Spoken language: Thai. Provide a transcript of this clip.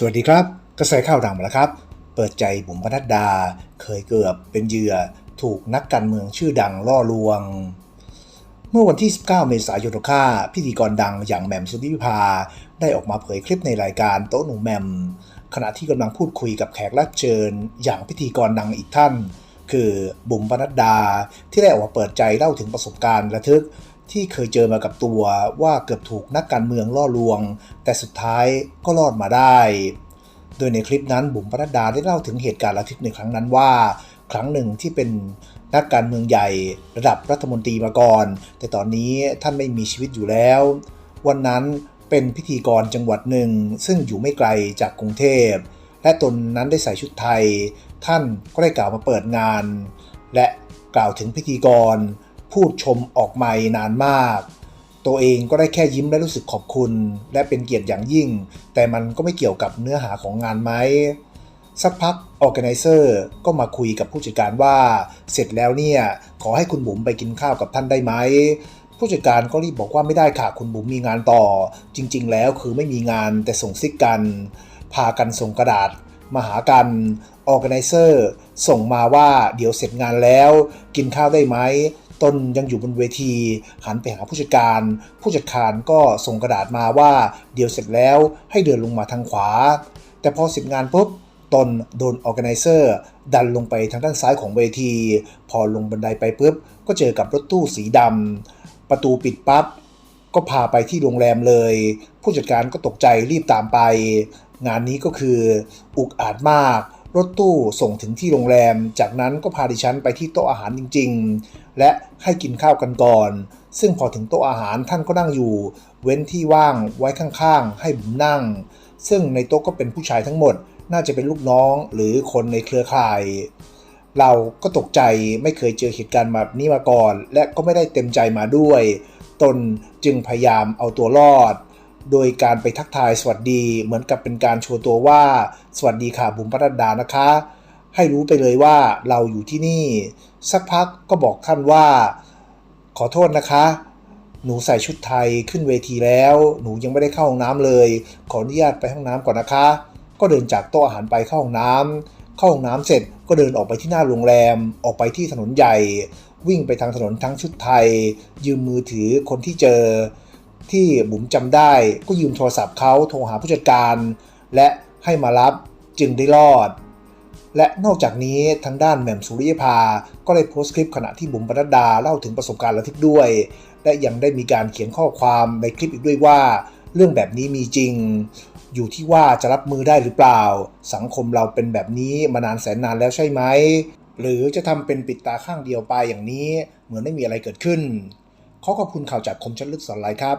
สวัสดีครับ กระแสข่าวดังมาแล้วครับ เปิดใจบุ๋มปนัดดา เคยเกือบเป็นเหยื่อถูกนักการเมืองชื่อดังล่อลวง เมื่อวันที่ 19 เมษายนค่าพิธีกรดังอย่างแหม่มสุริวิภาได้ออกมาเผยคลิปในรายการโต๊ะหนูแหม่มขณะที่กำลังพูดคุยกับแขกรับเชิญ อย่างพิธีกรดังอีกท่าน คือบุ๋มปนัดดาที่ได้ออกมาเปิดใจเล่าถึงประสบการณ์ระทึก ที่เคยเจอมากับตัวว่าเกือบถูกนักการเมืองล่อลวง แต่สุดท้ายก็รอดมาได้ โดยในคลิปนั้นบุ๋มปนัดดาได้เล่าถึงเหตุการณ์ระทึกในครั้งนั้นว่า ครั้งหนึ่งที่เป็นนักการเมืองใหญ่ระดับรัฐมนตรีมาก่อน แต่ตอนนี้ท่านไม่มีชีวิตอยู่แล้ว วันนั้นเป็นพิธีกรจังหวัดหนึ่ง ซึ่งอยู่ไม่ไกลจากกรุงเทพ และตนนั้นได้ใส่ชุดไทย ท่านก็ได้กล่าวมาเปิดงาน และกล่าวถึงพิธีกร พูดชมออกไม่นานมาก ตัวเองก็ได้แค่ยิ้มและรู้สึกขอบคุณ และเป็นเกียรติอย่างยิ่ง แต่มันก็ไม่เกี่ยวกับเนื้อหาของงานไหมสักพัก Organizer ก็มาคุยกับผู้จัดการว่า เสร็จแล้วเนี่ย ขอให้คุณบุ๋มไปกินข้าวกับท่านได้ไหมผู้จัดการก็รีบบอกว่าไม่ได้ค่ะคุณบุ๋มมีงานต่อ จริง ๆ แล้วคือไม่มีงานแต่ส่งซิกกัน พากันส่งกระดาษมาหากัน Organizer ส่งมาว่าเดี๋ยวเสร็จงานแล้ว กินข้าวได้ไหม ตนยังอยู่บนเวที หันไปหาผู้จัดการ ผู้จัดการก็ส่งกระดาษมาว่าเดี๋ยวเสร็จแล้วให้เดินลงมาทางขวา แต่พอเสร็จงานปุ๊บตนโดน Organizer ดันลงไปทางด้านซ้ายของเวที พอลงบันไดไปปุ๊บ ก็เจอกับรถตู้สีดำประตูปิดปั๊บก็พาไปที่โรงแรมเลย ผู้จัดการก็ตกใจรีบตามไป งานนี้ก็คืออุกอาจมาก รถตู้ส่งถึงที่โรงแรม จากนั้นก็พาดิฉันไปที่โต๊ะอาหารจริง ๆ และให้กินข้าวกันก่อน ซึ่งพอถึงโต๊ะอาหารท่านก็นั่งอยู่ เว้นที่ว่างไว้ข้างๆ ให้ผมนั่ง ซึ่งในโต๊ะก็เป็นผู้ชายทั้งหมด น่าจะเป็นลูกน้องหรือคนในเครือข่าย เราก็ตกใจไม่เคยเจอเหตุการณ์แบบนี้มาก่อน และก็ไม่ได้เต็มใจมาด้วย ตนจึงพยายามเอาตัวรอด โดยการไปทักทายสวัสดีเหมือนกับเป็นการโชว์ตัวว่า สวัสดีค่ะบุ๋มปนัดดานะคะ ให้รู้ไปเลยว่าเราอยู่ที่นี่ สักพักก็บอกท่านว่า ขอโทษนะคะ หนูใส่ชุดไทยขึ้นเวทีแล้ว หนูยังไม่ได้เข้าห้องน้ำเลย ขออนุญาตไปห้องน้ำก่อนนะคะ ก็เดินจากโต๊ะอาหารไปเข้าห้องน้ำเข้าห้องน้ำเสร็จก็เดินออกไปที่หน้าโรงแรมออกไปที่ถนนใหญ่ วิ่งไปทางถนนทั้งชุดไทย ยืมมือถือคนที่เจอ ที่บุ๋มจำได้ก็ยืมโทรศัพท์เขาโทรหาผู้จัดการ และให้มารับจึงได้รอด และนอกจากนี้ทางด้านแหม่มสุริยภา ก็ได้โพสต์คลิปขณะที่บุ๋มปนัดดาเล่าถึงประสบการณ์ระทึกด้วย และยังได้มีการเขียนข้อความในคลิปอีกด้วยว่า เรื่องแบบนี้มีจริง อยู่ที่ว่าจะรับมือได้หรือเปล่า สังคมเราเป็นแบบนี้มานานแสนนานแล้วใช่ไหมหรือจะทำเป็นปิดตาข้างเดียวไปอย่างนี้เหมือนไม่มีอะไรเกิดขึ้นขอขอบคุณข่าวจากคมชัดลึกสอนไลน์ครับ